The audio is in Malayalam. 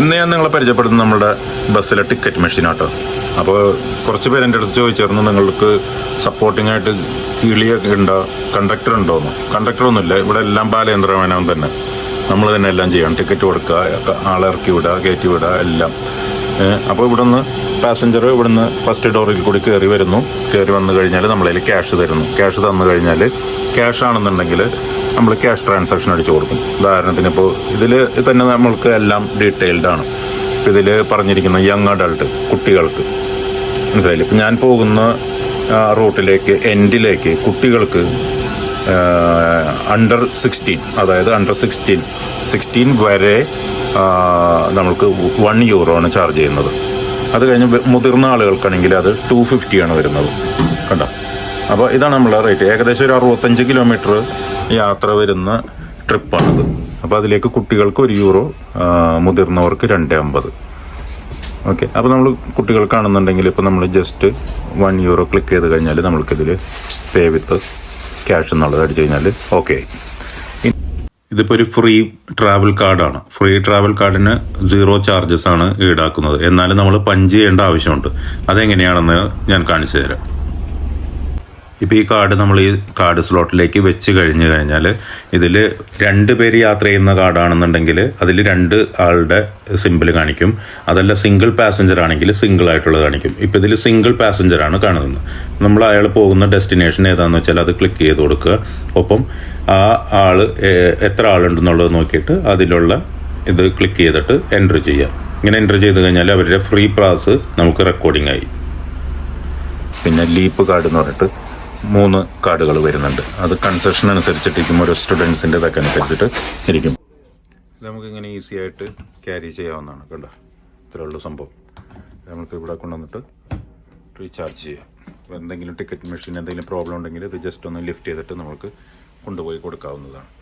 ഇന്ന് ഞാൻ നിങ്ങളെ പരിചയപ്പെടുത്തുന്ന നമ്മുടെ ബസ്സിലെ ടിക്കറ്റ് മെഷീൻ ആട്ടോ അപ്പോൾ കുറച്ച് പേര് എന്റെ അടുത്ത് ചോദിച്ചായിരുന്നു നിങ്ങൾക്ക് സപ്പോർട്ടിംഗ് ആയിട്ട് കിളിയൊക്കെ ഉണ്ടോ? കണ്ടക്ടർ ഉണ്ടോന്ന് കണ്ടക്ടർ ഒന്നുമില്ല ഇവിടെ എല്ലാം ബാലേന്ദ്രമേനോൻ തന്നെ. നമ്മൾ തന്നെ എല്ലാം ചെയ്യണം. ടിക്കറ്റ് കൊടുക്കുക ആളെ ഇറക്കി വിടുക കയറ്റി വിടുക എല്ലാം. അപ്പോൾ ഇവിടുന്ന് പാസഞ്ചർ ഇവിടുന്ന് ഫസ്റ്റ് ഡോറിൽ കൂടി കയറി വരുന്നു. കയറി വന്നു കഴിഞ്ഞാൽ നമ്മളതിൽ ക്യാഷ് തരുന്നു. ക്യാഷ് തന്നു കഴിഞ്ഞാൽ ക്യാഷ് ആണെന്നുണ്ടെങ്കിൽ നമ്മൾ ക്യാഷ് ട്രാൻസാക്ഷൻ അടിച്ചു കൊടുക്കും. ഉദാഹരണത്തിന് ഇപ്പോൾ ഇതിൽ തന്നെ നമ്മൾക്ക് എല്ലാം ഡീറ്റെയിൽഡ് ആണ്. ഇപ്പം ഇതിൽ പറഞ്ഞിരിക്കുന്ന യങ് അഡൾട്ട് കുട്ടികൾക്ക്. മനസ്സിലായില്ലേ? ഇപ്പം ഞാൻ പോകുന്ന റൂട്ടിലേക്ക് എൻഡിലേക്ക് കുട്ടികൾക്ക് അണ്ടർ സിക്സ്റ്റീൻ അതായത് അണ്ടർ സിക്സ്റ്റീൻ സിക്സ്റ്റീൻ വരെ നമ്മൾക്ക് വൺ യൂറോ ആണ് ചാർജ് ചെയ്യുന്നത്. അത് കഴിഞ്ഞ് മുതിർന്ന ആളുകൾക്കാണെങ്കിൽ അത് ടു ഫിഫ്റ്റിയാണ് വരുന്നത്. കണ്ടോ? അപ്പോൾ ഇതാണ് നമ്മളെ റേറ്റ്. ഏകദേശം ഒരു അറുപത്തഞ്ച് കിലോമീറ്റർ യാത്ര വരുന്ന ട്രിപ്പാണിത്. അപ്പോൾ അതിലേക്ക് കുട്ടികൾക്ക് ഒരു യൂറോ മുതിർന്നവർക്ക് രണ്ട് അമ്പത്. ഓക്കെ. അപ്പോൾ നമ്മൾ കുട്ടികൾ കാണുന്നുണ്ടെങ്കിൽ ഇപ്പോൾ നമ്മൾ ജസ്റ്റ് വൺ യൂറോ ക്ലിക്ക് ചെയ്ത് കഴിഞ്ഞാൽ നമ്മൾക്കിതിൽ പേ വിത്ത് ക്യാഷ് എന്നുള്ളത് അടിച്ചു കഴിഞ്ഞാൽ ഓക്കെ ഇതിപ്പോൾ ഒരു ഫ്രീ ട്രാവൽ കാർഡാണ് ഫ്രീ ട്രാവൽ കാർഡിന് സീറോ ചാർജസ് ആണ് ഈടാക്കുന്നത്. എന്നാലും നമ്മൾ പഞ്ച് ചെയ്യേണ്ട ആവശ്യമുണ്ട്. അതെങ്ങനെയാണെന്ന് ഞാൻ കാണിച്ചു തരാം. ഇപ്പോൾ ഈ കാർഡ് നമ്മൾ ഈ കാർഡ് സ്ലോട്ടിലേക്ക് വെച്ച് കഴിഞ്ഞ് കഴിഞ്ഞാൽ ഇതിൽ രണ്ട് പേര് യാത്ര ചെയ്യുന്ന കാർഡാണെന്നുണ്ടെങ്കിൽ അതിൽ രണ്ട് ആളുടെ സിമ്പിൾ കാണിക്കും. അതല്ല സിംഗിൾ പാസഞ്ചർ ആണെങ്കിൽ സിംഗിൾ ആയിട്ടുള്ളത് കാണിക്കും. ഇപ്പോൾ ഇതിൽ സിംഗിൾ പാസഞ്ചർ ആണ് കാണുന്നത്. നമ്മൾ അയാൾ പോകുന്ന ഡെസ്റ്റിനേഷൻ ഏതാണെന്ന് വെച്ചാൽ അത് ക്ലിക്ക് ചെയ്ത് കൊടുക്കുക. ഒപ്പം ആ ആൾ എത്ര ആളുണ്ടെന്നുള്ളത് നോക്കിയിട്ട് അതിലുള്ള ഇത് ക്ലിക്ക് ചെയ്തിട്ട് എന്റർ ചെയ്യാം ഇങ്ങനെ എന്റർ ചെയ്ത് കഴിഞ്ഞാൽ അവരുടെ ഫ്രീ പാസ് നമുക്ക് റെക്കോർഡിംഗ് ആയി. പിന്നെ ലീപ്പ് കാർഡ് എന്ന് പറഞ്ഞിട്ട് മൂന്ന് കാർഡുകൾ വരുന്നുണ്ട്. അത് കൺസെഷൻ അനുസരിച്ചിട്ടിരിക്കും ഓരോ സ്റ്റുഡൻസിന്റെ ഇതൊക്കെ അനുസരിച്ചിട്ട് ഇരിക്കും. നമുക്ക് ഇങ്ങനെ ഈസി ആയിട്ട് ക്യാരി ചെയ്യാവുന്നതാണ് കണ്ടോ ഇത്രയുള്ള സംഭവം. നമുക്ക് ഇവിടെ കൊണ്ടുവന്നിട്ട് റീചാർജ് ചെയ്യാം. എന്തെങ്കിലും ടിക്കറ്റ് മെഷീൻ എന്തെങ്കിലും പ്രോബ്ലം ഉണ്ടെങ്കിൽ ഇത് ജസ്റ്റ് ഒന്ന് ലിഫ്റ്റ് ചെയ്തിട്ട് നമുക്ക് കൊണ്ടുപോയി കൊടുക്കാവുന്നതാണ്.